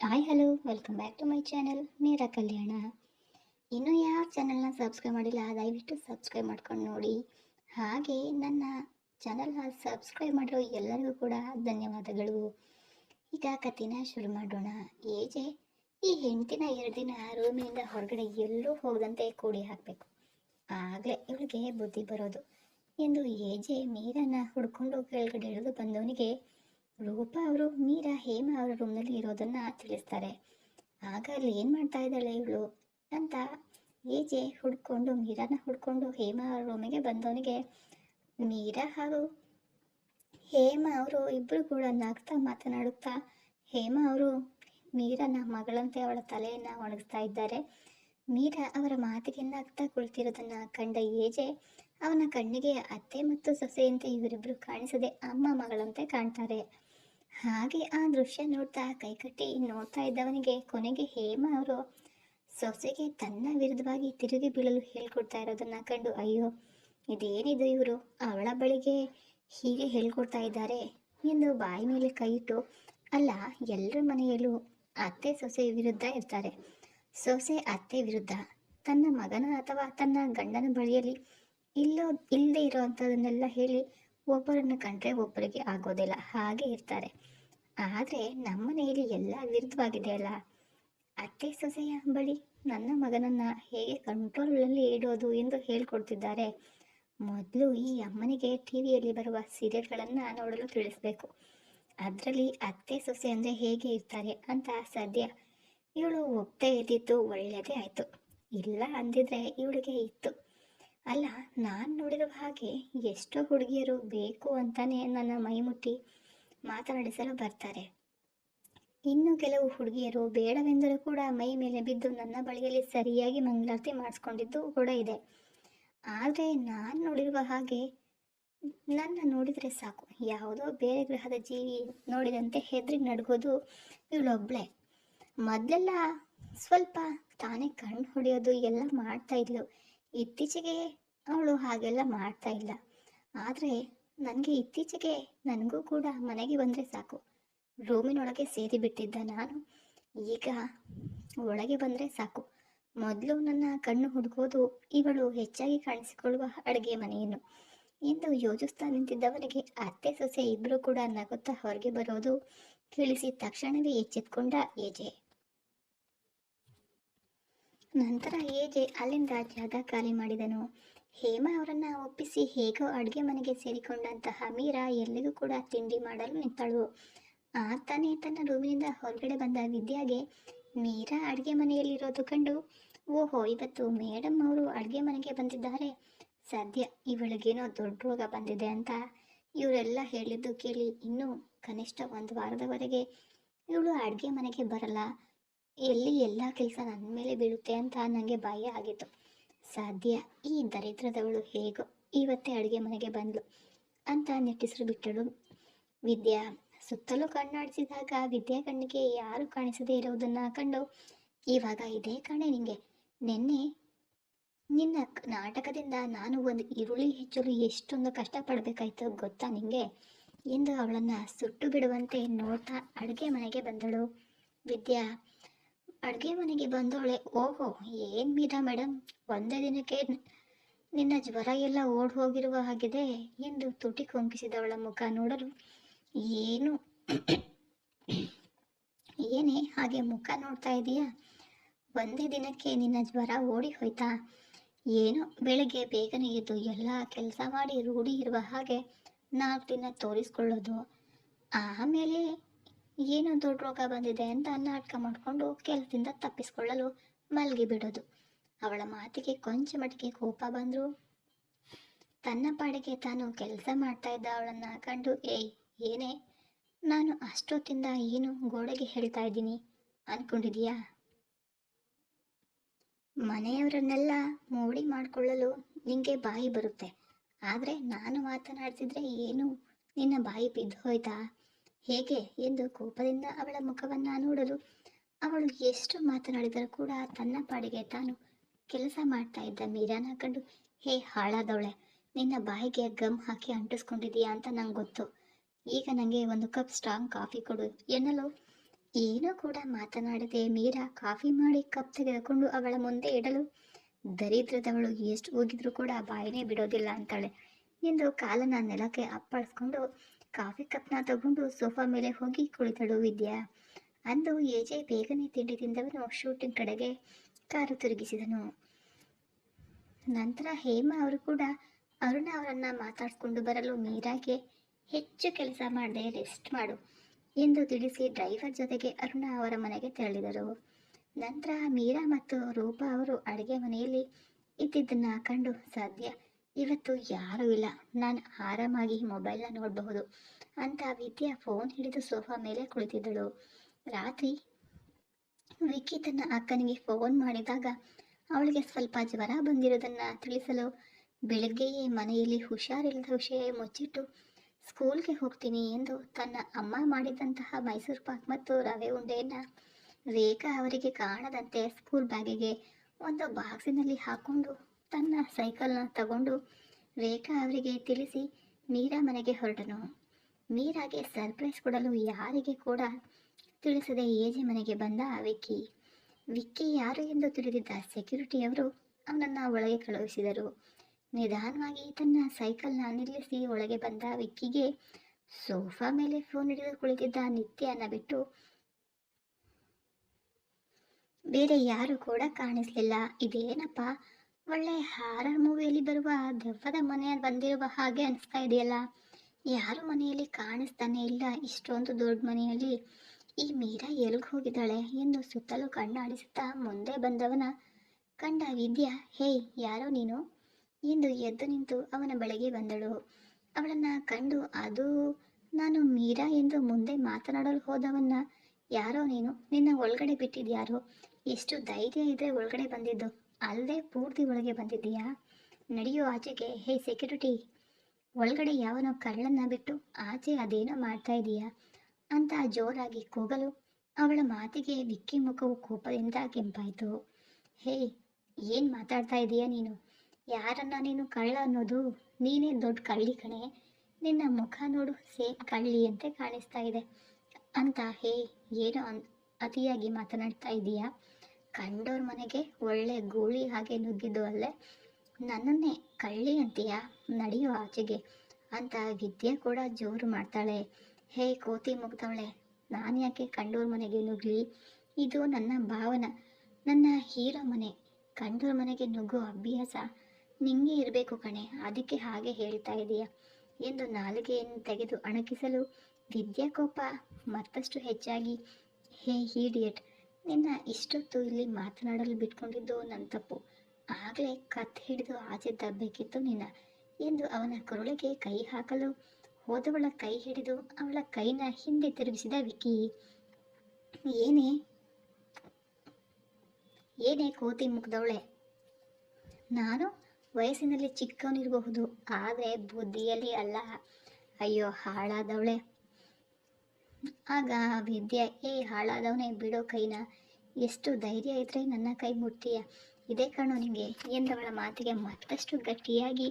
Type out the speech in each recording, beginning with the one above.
Hi hello welcome back to my channel Meera Kalyana ಇನ್ನೂ ಯಾರು ಚಾನಲ್ನ ಸಬ್ಸ್ಕ್ರೈಬ್ ಮಾಡಿಲ್ಲ, ದಯವಿಟ್ಟು ಸಬ್ಸ್ಕ್ರೈಬ್ ಮಾಡ್ಕೊಂಡು ನೋಡಿ. ಹಾಗೆ ನನ್ನ ಚಾನಲ್ನ ಸಬ್ಸ್ಕ್ರೈಬ್ ಮಾಡಿರೋ ಎಲ್ಲರಿಗೂ ಕೂಡ ಧನ್ಯವಾದಗಳು. ಈಗ ಕಥೆನ ಶುರು ಮಾಡೋಣ. ಏಜೆ ಈ ಹೆಂಡತಿನ ಎರಡು ದಿನ ರೂಮಿನಿಂದ ಹೊರಗಡೆ ಎಲ್ಲೂ ಹೋಗದಂತೆ ಕೂಡಿ ಹಾಕಬೇಕು. ಆಗಲೇ ಇವಳಿಗೆ ಬುದ್ಧಿ ಬರೋದು. ಎಂದು ಏಜೆ ಮೀರನ್ನ ಹುಡ್ಕೊಂಡು ಕೆಳಗಡೆ ಇಳಿದು ಬಂದವನಿಗೆ ರೂಪ ಅವರು, ಮೀರಾ, ಹೇಮ ಅವರ ರೂಮ್ನಲ್ಲಿ ಇರೋದನ್ನ ತಿಳಿಸ್ತಾರೆ. ಆಗ ಅಲ್ಲಿ ಏನು ಮಾಡ್ತಾ ಇದ್ದಾಳೆ ಇವಳು? ಅಂತ ಏಜೆ ಹುಡ್ಕೊಂಡು, ಮೀರಾನ ಹುಡ್ಕೊಂಡು ಹೇಮ ಅವರ ರೂಮಿಗೆ ಬಂದವನಿಗೆ, ಮೀರಾ ಹಾಗೂ ಹೇಮ ಅವರು ಇಬ್ರು ಕೂಡ ನಗ್ತಾ ಮಾತನಾಡುತ್ತಾ, ಹೇಮ ಅವರು ಮೀರನ ಮಗಳಂತೆ ಅವಳ ತಲೆಯನ್ನು ಒಣಗಿಸ್ತಾ ಇದ್ದಾರೆ. ಮೀರಾ ಅವರ ಮಾತಿಗೆ ನಗ್ತಾ ಕುಳಿತಿರೋದನ್ನ ಕಂಡ ಏಜೆ ಅವನ ಕಣ್ಣಿಗೆ ಅತ್ತೆ ಮತ್ತು ಸೊಸೆಯಂತೆ ಇವರಿಬ್ಬರು ಕಾಣಿಸದೆ ಅಮ್ಮ ಮಗಳಂತೆ ಕಾಣ್ತಾರೆ. ಹಾಗೆ ಆ ದೃಶ್ಯ ನೋಡ್ತಾ ಕೈಕಟ್ಟಿ ನೋಡ್ತಾ ಇದ್ದವನಿಗೆ ಕೊನೆಗೆ ಹೇಮ ಅವರು ಸೊಸೆಗೆ ತನ್ನ ವಿರುದ್ಧವಾಗಿ ತಿರುಗಿ ಬೀಳಲು ಹೇಳ್ಕೊಡ್ತಾ ಇರೋದನ್ನ ಕಂಡು, ಅಯ್ಯೋ, ಇದೇನಿದು ಇವರು? ಅವಳ ಬಳಿಗೆ ಹೀಗೆ ಹೇಳ್ಕೊಡ್ತಾ ಇದ್ದಾರೆ? ಎಂದು ಬಾಯಿ ಮೇಲೆ ಕೈ ಇಟ್ಟು ಅಲ್ಲ ಎಲ್ಲರ ಮನೆಯಲ್ಲೂ ಅತ್ತೆ ಸೊಸೆ ವಿರುದ್ಧ ಇರ್ತಾರೆ. ಸೊಸೆ ಅತ್ತೆ ವಿರುದ್ಧ. ತನ್ನ ಮಗನ ಅಥವಾ ತನ್ನ ಗಂಡನ ಬಳಿಯಲ್ಲಿ ಇಲ್ಲೋ ಇಲ್ಲದೆ ಇರೋವಂಥದ್ದನ್ನೆಲ್ಲ ಹೇಳಿ ಒಬ್ಬರನ್ನು ಕಂಡ್ರೆ ಒಬ್ಬರಿಗೆ ಆಗೋದಿಲ್ಲ, ಹಾಗೆ ಇರ್ತಾರೆ. ಆದರೆ ನಮ್ಮನೆಯಲ್ಲಿ ಎಲ್ಲ ವಿರುದ್ಧವಾಗಿದೆ ಅಲ್ಲ? ಅತ್ತೆ ಸೊಸೆಯ ಬಳಿ ನನ್ನ ಮಗನನ್ನ ಹೇಗೆ ಕಂಟ್ರೋಲಲ್ಲಿ ಇಡೋದು ಎಂದು ಹೇಳ್ಕೊಡ್ತಿದ್ದಾರೆ. ಮೊದಲು ಈ ಅಮ್ಮನಿಗೆ ಟಿವಿಯಲ್ಲಿ ಬರುವ ಸೀರಿಯಲ್ಗಳನ್ನು ನೋಡಲು ತಿಳಿಸ್ಬೇಕು. ಅದರಲ್ಲಿ ಅತ್ತೆ ಸೊಸೆ ಅಂದರೆ ಹೇಗೆ ಇರ್ತಾರೆ ಅಂತ ಸದ್ಯ ಇವಳು ಒಪ್ಪದೇ ಇದ್ದಿದ್ದು ಒಳ್ಳೆಯದೇ ಆಯಿತು. ಇಲ್ಲ ಅಂದಿದ್ರೆ ಇವಳಿಗೆ ಇತ್ತು. ಅಲ್ಲ, ನಾನು ನೋಡಿರುವ ಹಾಗೆ ಎಷ್ಟೋ ಹುಡುಗಿಯರು ಬೇಕು ಅಂತಾನೆ ನನ್ನ ಮೈಮುಟ್ಟಿ ಮಾತನಾಡಿಸಲು ಬರ್ತಾರೆ. ಇನ್ನು ಕೆಲವು ಹುಡುಗಿಯರು ಬೇಡವೆಂದರೂ ಕೂಡ ಮೈ ಮೇಲೆ ಬಿದ್ದು ನನ್ನ ಬಳಿಯಲ್ಲಿ ಸರಿಯಾಗಿ ಮಂಗಳಾರತಿ ಮಾಡಿಸ್ಕೊಂಡಿದ್ದು ಕೂಡ ಇದೆ. ಆದರೆ ನಾನು ನೋಡಿರುವ ಹಾಗೆ ನನ್ನ ನೋಡಿದರೆ ಸಾಕು. ಯಾವುದೋ ಬೇರೆ ಗ್ರಹದ ಜೀವಿ ನೋಡಿದಂತೆ ಹೆದರಿ ನಡ್ಗೋದು ಇವಳೊಬ್ಳೆ. ಮೊದಲೆಲ್ಲ ಸ್ವಲ್ಪ ತಾನೇ ಕಣ್ಣು ಹೊಡೆಯೋದು ಎಲ್ಲ ಮಾಡ್ತಾ ಇದ್ಲು. ಇತ್ತೀಚೆಗೆ ಅವಳು ಹಾಗೆಲ್ಲ ಮಾಡ್ತಾ ಇಲ್ಲ. ಆದರೆ ನನಗೆ ಇತ್ತೀಚೆಗೆ ನನಗೂ ಕೂಡ ಮನೆಗೆ ಬಂದರೆ ಸಾಕು. ರೂಮಿನೊಳಗೆ ಸೇರಿ ಬಿಟ್ಟಿದ್ದ ನಾನು. ಈಗ ಒಳಗೆ ಬಂದರೆ ಸಾಕು. ಮೊದಲು ನನ್ನ ಕಣ್ಣು ಹುಡುಕೋದು ಇವಳು ಹೆಚ್ಚಾಗಿ ಕಾಣಿಸಿಕೊಳ್ಳುವ ಅಡುಗೆ ಮನೆಯನ್ನು. ಎಂದು ಯೋಜಿಸ್ತಾ ನಿಂತಿದ್ದವನಿಗೆ ಅತ್ತೆ ಸೊಸೆ ಇಬ್ಬರು ಕೂಡ ನಗುತ್ತಾ ಹೊರಗೆ ಬರೋದು ಕೇಳಿಸಿ ತಕ್ಷಣವೇ ಎಚ್ಚೆತ್ಕೊಂಡ ಏಜೆ ನಂತರ ಏಜೆ ಅಲ್ಲಿಂದ ಜಾಗ ಖಾಲಿ ಮಾಡಿದನು. ಹೇಮ ಅವರನ್ನ ಒಪ್ಪಿಸಿ ಹೇಗೋ ಅಡುಗೆ ಮನೆಗೆ ಸೇರಿಕೊಂಡಂತಹ ಮೀರಾ ಎಲ್ಲಿಗೂ ಕೂಡ ತಿಂಡಿ ಮಾಡಲು ನಿಂತಳು. ಆತನೇ ತನ್ನ ರೂಮಿನಿಂದ ಹೊರಗಡೆ ಬಂದ ವಿದ್ಯಾಗೆ, ಮೀರಾ ಅಡುಗೆ ಮನೆಯಲ್ಲಿರೋದು ಕಂಡು? ಓಹೋ, ಇವತ್ತು ಮೇಡಮ್ ಅವರು ಅಡುಗೆ ಮನೆಗೆ ಬಂದಿದ್ದಾರೆ. ಸದ್ಯ ಇವಳಿಗೇನೋ ದೊಡ್ಡ ರೋಗ ಬಂದಿದೆ ಅಂತ. ಇವರೆಲ್ಲ ಹೇಳಿದ್ದು ಕೇಳಿ ಇನ್ನೂ ಕನಿಷ್ಠ ಒಂದು ವಾರದವರೆಗೆ ಇವಳು ಅಡುಗೆ ಮನೆಗೆ ಬರಲ್ಲ. ಎಲ್ಲಿ ಎಲ್ಲ ಕೆಲಸ ನನ್ನ ಮೇಲೆ ಬೀಳುತ್ತೆ ಅಂತ ನನಗೆ ಭಯ ಆಗಿತ್ತು. ಸಾಧ್ಯ, ಈ ದರಿದ್ರದವಳು ಹೇಗೋ ಇವತ್ತೇ ಅಡುಗೆ ಮನೆಗೆ ಬಂದಳು ಅಂತ ನೆಟ್ಟಿಸ್ರು ಬಿಟ್ಟಳು. ವಿದ್ಯಾ, ಸುತ್ತಲೂ ಕಣ್ಣಾಡಿಸಿದಾಗ ವಿದ್ಯಾ ಕಣ್ಣಿಗೆ ಯಾರು ಕಾಣಿಸದೇ ಇರುವುದನ್ನ ಕಂಡು, ಇವಾಗ ಇದೇ ಕಾಣೆ ನಿಂಗೆ. ನಿನ್ನೆ ನಿನ್ನ ನಾಟಕದಿಂದ ನಾನು ಒಂದು ಈರುಳ್ಳಿ ಹೆಚ್ಚಲು ಎಷ್ಟೊಂದು ಕಷ್ಟಪಡಬೇಕಾಯ್ತು ಗೊತ್ತಾ ನಿಂಗೆ? ಎಂದು ಅವಳನ್ನ ಸುಟ್ಟು ಬಿಡುವಂತೆ ನೋಡ್ತಾ ಅಡುಗೆ ಮನೆಗೆ ಬಂದಳು. ವಿದ್ಯಾ ಅಡುಗೆ ಮನೆಗೆ ಬಂದವಳೆ, ಓಹೋ, ಏನು ಮೀರಾ ಮೇಡಮ್ ಒಂದೇ ದಿನಕ್ಕೆ ನಿನ್ನ ಜ್ವರ ಎಲ್ಲ ಓಡ್ ಹೋಗಿರುವ ಹಾಗಿದೆ ಎಂದು ತುಟಿ ಕೊಂಕಿಸಿದವಳ ಮುಖ ನೋಡಲು ಏನು? ಏನೇ, ಹಾಗೆ ಮುಖ ನೋಡ್ತಾ ಇದೀಯಾ? ಒಂದೇ ದಿನಕ್ಕೆ ನಿನ್ನ ಜ್ವರ ಓಡಿ ಹೋಯ್ತಾ? ಏನು, ಬೆಳಗ್ಗೆ ಬೇಗನೆ ಎದ್ದು ಎಲ್ಲ ಕೆಲಸ ಮಾಡಿ ರೂಢಿ ಇರುವ ಹಾಗೆ ನಾಲ್ಕು ದಿನ ತೋರಿಸ್ಕೊಳ್ಳೋದು? ಆಮೇಲೆ ಏನೋ ದೊಡ್ಡ ರೋಗ ಬಂದಿದೆ ಅಂತ ನಾಟಕ ಮಾಡಿಕೊಂಡು ಕೆಲಸದಿಂದ ತಪ್ಪಿಸ್ಕೊಳ್ಳಲು ಮಲಗಿ ಬಿಡೋದು. ಅವಳ ಮಾತಿಗೆ ಕೊಂಚ ಮಟ್ಟಿಗೆ ಕೋಪ ಬಂದರು. ತನ್ನ ಪಾಡಿಗೆ ತಾನು ಕೆಲಸ ಮಾಡ್ತಾ ಇದ್ದ ಅವಳನ್ನು ಕಂಡು, ಏಯ್, ಏನೇ? ನಾನು ಅಷ್ಟೊತ್ತಿಂದ ಏನು ಗೋಡೆಗೆ ಹೇಳ್ತಾ ಇದ್ದೀನಿ. ಅನ್ಕೊಂಡಿದೀಯಾ ಮನೆಯವರನ್ನೆಲ್ಲ ಮೋಡಿ ಮಾಡಿಕೊಳ್ಳಲು ನಿಂಗೆ ಬಾಯಿ ಬರುತ್ತೆ. ಆದರೆ ನಾನು ಮಾತನಾಡ್ತಿದ್ರೆ ಏನು? ನಿನ್ನ ಬಾಯಿ ಬಿದ್ದು ಹೋಯ್ತಾ? ಹೇಗೆ ಎಂದು ಕೋಪದಿಂದ ಅವಳ ಮುಖವನ್ನ ನೋಡಲು ಅವಳು ಎಷ್ಟು ಮಾತನಾಡಿದರೂ ಕೂಡ ತನ್ನ ಪಾಡಿಗೆ ತಾನು ಕೆಲಸ ಮಾಡ್ತಾ ಇದ್ದ ಮೀರಾನ ಕಂಡು, ಹೇ ಹಾಳಾದವಳೆ, ನಿನ್ನ ಬಾಯಿಗೆ ಗಮ್ ಹಾಕಿ ಅಂಟಿಸ್ಕೊಂಡಿದೀಯಾ ಅಂತ ನಂಗೆ ಗೊತ್ತು. ಈಗ ನನಗೆ ಒಂದು ಕಪ್ ಸ್ಟ್ರಾಂಗ್ ಕಾಫಿ ಕೊಡು ಎನ್ನಲು ಏನೂ ಕೂಡ ಮಾತನಾಡದೆ ಮೀರಾ ಕಾಫಿ ಮಾಡಿ ಕಪ್ ತೆಗೆದುಕೊಂಡು ಅವಳ ಮುಂದೆ ಇಡಲು, ದರಿದ್ರದವಳು ಎಷ್ಟು ಹೋಗಿದ್ರೂ ಕೂಡ ಬಾಯಿನೇ ಬಿಡೋದಿಲ್ಲ ಅಂತಾಳೆ ಎಂದು ಕಾಲನ್ನ ನೆಲಕ್ಕೆ ಅಪ್ಪಳಿಸ್ಕೊಂಡು ಕಾಫಿ ಕಪ್ನ ತಗೊಂಡು ಸೋಫಾ ಮೇಲೆ ಹೋಗಿ ಕುಳಿತಳು ವಿದ್ಯಾ. ಅಂದು ಏಜೆ ಬೇಗನೆ ತಿಂಡಿ ತಿಂದವನು ಶೂಟಿಂಗ್ ಕಡೆಗೆ ಕಾರು ತಿರುಗಿಸಿದನು. ನಂತರ ಹೇಮಾ ಅವರು ಕೂಡ ಅರುಣ ಅವರನ್ನ ಮಾತಾಡಿಸ್ಕೊಂಡು ಬರಲು ಮೀರಾಗೆ ಹೆಚ್ಚು ಕೆಲಸ ಮಾಡದೆ ರೆಸ್ಟ್ ಮಾಡು ಎಂದು ತಿಳಿಸಿ ಡ್ರೈವರ್ ಜೊತೆಗೆ ಅರುಣ ಅವರ ಮನೆಗೆ ತೆರಳಿದರು. ನಂತರ ಮೀರಾ ಮತ್ತು ರೂಪಾ ಅವರು ಅಡುಗೆ ಮನೆಯಲ್ಲಿ ಇದ್ದಿದ್ದನ್ನ ಕಂಡು ಸದ್ಯ ಇವತ್ತು ಯಾರೂ ಇಲ್ಲ. ನಾನು ಆರಾಮಾಗಿ ಮೊಬೈಲ್ನ ನೋಡಬಹುದು. ಅಂತ ವಿದ್ಯಾ ಫೋನ್ ಹಿಡಿದು ಸೋಫಾ ಮೇಲೆ ಕುಳಿತಿದ್ದಳು. ರಾತ್ರಿ ವಿಕ್ಕಿ ತನ್ನ ಅಕ್ಕನಿಗೆ ಫೋನ್ ಮಾಡಿದಾಗ ಅವಳಿಗೆ ಸ್ವಲ್ಪ ಜ್ವರ ಬಂದಿರೋದನ್ನ ತಿಳಿಸಲು ಬೆಳಗ್ಗೆಯೇ ಮನೆಯಲ್ಲಿ ಹುಷಾರಿಲ್ಲದ ವಿಷಯ ಮುಚ್ಚಿಟ್ಟು ಸ್ಕೂಲ್ಗೆ ಹೋಗ್ತೀನಿ ಎಂದು ತನ್ನ ಅಮ್ಮ ಮಾಡಿದಂತಹ ಮೈಸೂರು ಪಾಕ್ ಮತ್ತು ರವೆ ಉಂಡೆಯನ್ನು ರೇಖಾ ಅವರಿಗೆ ಕಾಣದಂತೆ ಸ್ಕೂಲ್ ಬ್ಯಾಗಿಗೆ ಒಂದು ಬಾಕ್ಸಿನಲ್ಲಿ ಹಾಕೊಂಡು ತನ್ನ ಸೈಕಲ್ನ ತಗೊಂಡು ರೇಖಾ ಅವರಿಗೆ ತಿಳಿಸಿ ಮೀರಾ ಮನೆಗೆ ಹೊರಟನು. ಮೀರಾಗೆ ಸರ್ಪ್ರೈಸ್ ಕೊಡಲು ಯಾರಿಗೆ ಕೂಡ ತಿಳಿಸದೆ ಏಜೆ ಮನೆಗೆ ಬಂದ ವಿಕ್ಕಿ. ವಿಕ್ಕಿ ಯಾರು ಎಂದು ತಿಳಿದಿದ್ದ ಸೆಕ್ಯೂರಿಟಿಯವರು ಅವನನ್ನು ಒಳಗೆ ಕಳುಹಿಸಿದರು. ನಿಧಾನವಾಗಿ ತನ್ನ ಸೈಕಲ್ನ ನಿಲ್ಲಿಸಿ ಒಳಗೆ ಬಂದ ವಿಕ್ಕಿಗೆ ಸೋಫಾ ಮೇಲೆ ಫೋನ್ ಹಿಡಿದು ಕುಳಿತಿದ್ದ ನಿತ್ಯನ ಬಿಟ್ಟು, ಬೇರೆ ಯಾರು ಕೂಡ ಕಾಣಿಸಲಿಲ್ಲ. ಇದೇನಪ್ಪ? ಒಳ್ಳೆ ಹಾರರ್ ಮೂವಿಯಲ್ಲಿ ಬರುವ ದೆವ್ವದ ಮನೆಯಲ್ಲಿ ಬಂದಿರುವ ಹಾಗೆ ಅನಿಸ್ತಾ ಇದೆಯಲ್ಲ? ಯಾರು ಮನೆಯಲ್ಲಿ ಕಾಣಿಸ್ತಾನೆ ಇಲ್ಲ, ಇಷ್ಟೊಂದು ದೊಡ್ಡ ಮನೆಯಲ್ಲಿ. ಈ ಮೀರಾ ಎಲ್ಗೆ ಹೋಗಿದ್ದಾಳೆ ಎಂದು ಸುತ್ತಲೂ ಕಣ್ಣಾಡಿಸುತ್ತಾ ಮುಂದೆ ಬಂದವನ ಕಂಡ ವಿದ್ಯಾ, ಹೇಯ್, ಯಾರೋ ನೀನು? ಎಂದು ಎದ್ದು ನಿಂತು ಅವನ ಬಳಿಗೆ ಬಂದಳು. ಅವಳನ್ನ ಕಂಡು, ಅದು ನಾನು ಮೀರಾ ಎಂದು ಮುಂದೆ ಮಾತನಾಡಲು ಹೋದವನ್ನ ಯಾರೋ ನೀನು? ನಿನ್ನ ಒಳಗಡೆ ಬಿಟ್ಟಿದ್ಯಾರೋ? ಎಷ್ಟು ಧೈರ್ಯ ಇದ್ರೆ ಒಳಗಡೆ ಬಂದಿದ್ದು? ಅಲ್ಲದೆ ಪೂರ್ತಿ ಒಳಗೆ ಬಂದಿದ್ದೀಯಾ? ನಡೆಯೋ ಆಚೆಗೆ, ಹೇ ಸೆಕ್ಯೂರಿಟಿ, ಒಳಗಡೆ ಯಾವನೋ ಕಳ್ಳನ್ನ ಬಿಟ್ಟು ಆಚೆ ಅದೇನೋ ಮಾಡ್ತಾ ಇದೀಯಾ? ಅಂತ ಜೋರಾಗಿ ಕೂಗಲು ಅವಳ ಮಾತಿಗೆ ವಿಕ್ಕಿ ಮುಖವು ಕೋಪದಿಂದ ಕೆಂಪಾಯಿತು. ಹೇ, ಏನು ಮಾತಾಡ್ತಾ ಇದೀಯಾ ನೀನು? ಯಾರನ್ನ ನೀನು ಕಳ್ಳ ಅನ್ನೋದು? ನೀನೇ ದೊಡ್ಡ ಕಳ್ಳಿ ಕಣೆ. ನಿನ್ನ ಮುಖ ನೋಡು, ಸೇಮ್ ಕಳ್ಳಿ ಅಂತೆ ಕಾಣಿಸ್ತಾ ಇದೆ. ಅಂತ, ಹೇ, ಏನೋ ಅನ್, ಅತಿಯಾಗಿ ಮಾತನಾಡ್ತಾ ಇದೀಯಾ? ಕಂಡೋರ್ ಮನೆಗೆ ಒಳ್ಳೆ ಗೂಳಿ ಹಾಗೆ ನುಗ್ಗಿದ್ದು ಅಲ್ಲೇ, ನನ್ನನ್ನೇ ಕಳ್ಳಿ ಅಂತೀಯ? ನಡೆಯೋ ಆಚೆಗೆ. ಅಂತ ವಿದ್ಯೆ ಕೂಡ ಜೋರು ಮಾಡ್ತಾಳೆ. ಹೇ, ಕೋತಿ ಮುಗ್ದವಳೆ, ನಾನು ಯಾಕೆ ಕಂಡೋರ್ ಮನೆಗೆ ನುಗ್ಲಿ? ಇದು ನನ್ನ ಭಾವನ. ನನ್ನ ಹೀರೋ ಮನೆ. ಕಂಡೋರ್ ಮನೆಗೆ ನುಗ್ಗೋ ಅಭ್ಯಾಸ ನಿಂಗೆ ಇರಬೇಕು ಕಣೆ. ಅದಕ್ಕೆ ಹಾಗೆ ಹೇಳ್ತಾ ಇದೀಯ. ಎಂದು ನಾಲಿಗೆಯನ್ನು ತೆಗೆದು ಅಣಕಿಸಲು ವಿದ್ಯಾ ಕೋಪ ಮತ್ತಷ್ಟು ಹೆಚ್ಚಾಗಿ, ಹೇ ಹೀಡಿಯಟ್ ನಿನ್ನ ಇಷ್ಟೊತ್ತು ಇಲ್ಲಿ ಮಾತನಾಡಲು ಬಿಟ್ಕೊಂಡಿದ್ದು ನನ್ನ ತಪ್ಪು. ಆಗಲೇ ಕತ್ ಹಿಡಿದು ಆಚೆ ತಬ್ಬಬೇಕಿತ್ತು ನಿನ್ನ ಎಂದು ಅವನ ಕೊರಳಿಗೆ ಕೈ ಹಾಕಲು ಹೋದವಳ ಕೈ ಹಿಡಿದು ಅವಳ ಕೈನ ಹಿಂದೆ ತಿರುಗಿಸಿದ ವಿಕಿ ಏನೇ? ಏನೇ ಕೋತಿ ಮುಗ್ದವಳೆ? ನಾನು ವಯಸ್ಸಿನಲ್ಲಿ ಚಿಕ್ಕವನಿರಬಹುದು, ಆದರೆ ಬುದ್ಧಿಯಲ್ಲಿ ಅಲ್ಲ. ಅಯ್ಯೋ, ಹಾಳಾದವಳೆ. ಆಗ ವಿದ್ಯೆ, ಏ ಹಾಳಾದವನೇ ಬಿಡೋ ಕೈನ, ಎಷ್ಟು ಧೈರ್ಯ ಇದ್ರೆ ನನ್ನ ಕೈ ಮುಟ್ತೀಯ? ಇದೇ ಕಣೋ ನಿಮಗೆ ಎಂದವಳ ಮಾತಿಗೆ ಮತ್ತಷ್ಟು ಗಟ್ಟಿಯಾಗಿ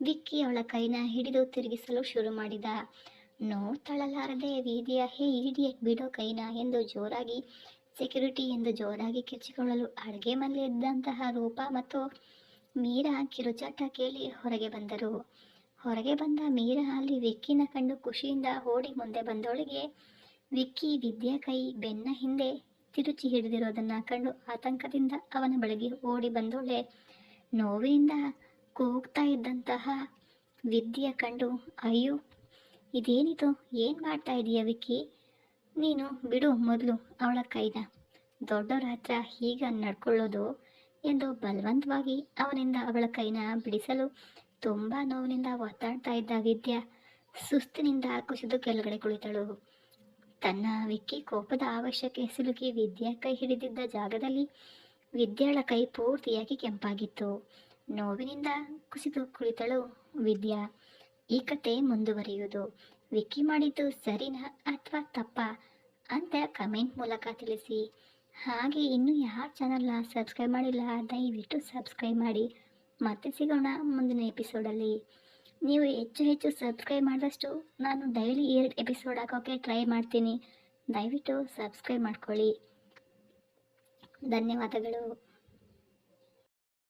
ವಿಕ್ಕಿ ಅವಳ ಕೈನ ಹಿಡಿದು ತಿರುಗಿಸಲು ಶುರು ಮಾಡಿದ. ನೋ ತಳಲಾರದೆ ವಿದ್ಯಾ, ಹೇ ಇಡಿಯಟ್ ಬಿಡೋ ಕೈನ ಎಂದು ಜೋರಾಗಿ ಸೆಕ್ಯೂರಿಟಿ ಎಂದು ಜೋರಾಗಿ ಕಿರ್ಚಿಕೊಳ್ಳಲು ಅಡುಗೆ ಮನೆಯಲ್ಲಿದ್ದಂತಹ ರೂಪ ಮತ್ತು ಮೀರಾ ಕಿರುಚಾಟ ಕೇಳಿ ಹೊರಗೆ ಬಂದರು. ಹೊರಗೆ ಬಂದ ಮೀರಾ ಅಲ್ಲಿ ವಿಕ್ಕಿನ ಕಂಡು ಖುಷಿಯಿಂದ ಓಡಿ ಮುಂದೆ ಬಂದವಳಿಗೆ ವಿಕ್ಕಿ ವಿದ್ಯಾ ಕೈ ಬೆನ್ನ ಹಿಂದೆ ತಿರುಚಿ ಹಿಡಿದಿರೋದನ್ನ ಕಂಡು ಆತಂಕದಿಂದ ಅವನ ಬಳಿಗೆ ಓಡಿ ಬಂದೋಳೆ ನೋವಿನಿಂದ ಕೂಗ್ತಾ ಇದ್ದಂತಹ ವಿದ್ಯೆ ಕಂಡು, ಅಯ್ಯೋ, ಇದೇನಿದು? ಏನು ಮಾಡ್ತಾ ಇದೀಯ ವಿಕ್ಕಿ? ನೀನು ಬಿಡು ಮೊದಲು ಅವಳ ಕೈನ. ದೊಡ್ಡವರ ಹತ್ರ ಹೀಗ ನಡ್ಕೊಳ್ಳೋದು? ಎಂದು ಬಲವಂತವಾಗಿ ಅವನಿಂದ ಅವಳ ಕೈನ ಬಿಡಿಸಲು ತುಂಬ ನೋವಿನಿಂದ ಒತ್ತಾಡ್ತಾ ಇದ್ದ ವಿದ್ಯಾ ಸುಸ್ತಿನಿಂದ ಕುಸಿದು ಕೆಳಗಡೆ ಕುಳಿತಳು. ತನ್ನ ವಿಕ್ಕಿ ಕೋಪದ ಅವಶ್ಯಕ್ಕೆ ಸಿಲುಕಿ ವಿದ್ಯಾ ಕೈ ಹಿಡಿದಿದ್ದ ಜಾಗದಲ್ಲಿ ವಿದ್ಯಾಳ ಕೈ ಪೂರ್ತಿಯಾಗಿ ಕೆಂಪಾಗಿತ್ತು. ನೋವಿನಿಂದ ಕುಸಿದು ಕುಳಿತಳು ವಿದ್ಯಾ. ಈ ಕತೆ ಮುಂದುವರಿಯುವುದು. ವಿಕ್ಕಿ ಮಾಡಿದ್ದು ಸರಿನಾ ಅಥವಾ ತಪ್ಪಾ ಅಂತ ಕಮೆಂಟ್ ಮೂಲಕ ತಿಳಿಸಿ. ಹಾಗೆ ಇನ್ನೂ ಯಾರು ಚಾನಲ್ನ ಸಬ್ಸ್ಕ್ರೈಬ್ ಮಾಡಿಲ್ಲ, ದಯವಿಟ್ಟು ಸಬ್ಸ್ಕ್ರೈಬ್ ಮಾಡಿ. ಮತ್ತೆ ಸಿಗೋಣ ಮುಂದಿನ ಎಪಿಸೋಡಲ್ಲಿ ನೀವು ಹೆಚ್ಚು ಹೆಚ್ಚು ಸಬ್ಸ್ಕ್ರೈಬ್ ಮಾಡಿದಷ್ಟು ನಾನು ಡೈಲಿ ಎರಡು ಎಪಿಸೋಡ್ ಹಾಕೋಕ್ಕೆ ಟ್ರೈ ಮಾಡ್ತೀನಿ. ದಯವಿಟ್ಟು ಸಬ್ಸ್ಕ್ರೈಬ್ ಮಾಡ್ಕೊಳ್ಳಿ. ಧನ್ಯವಾದಗಳು.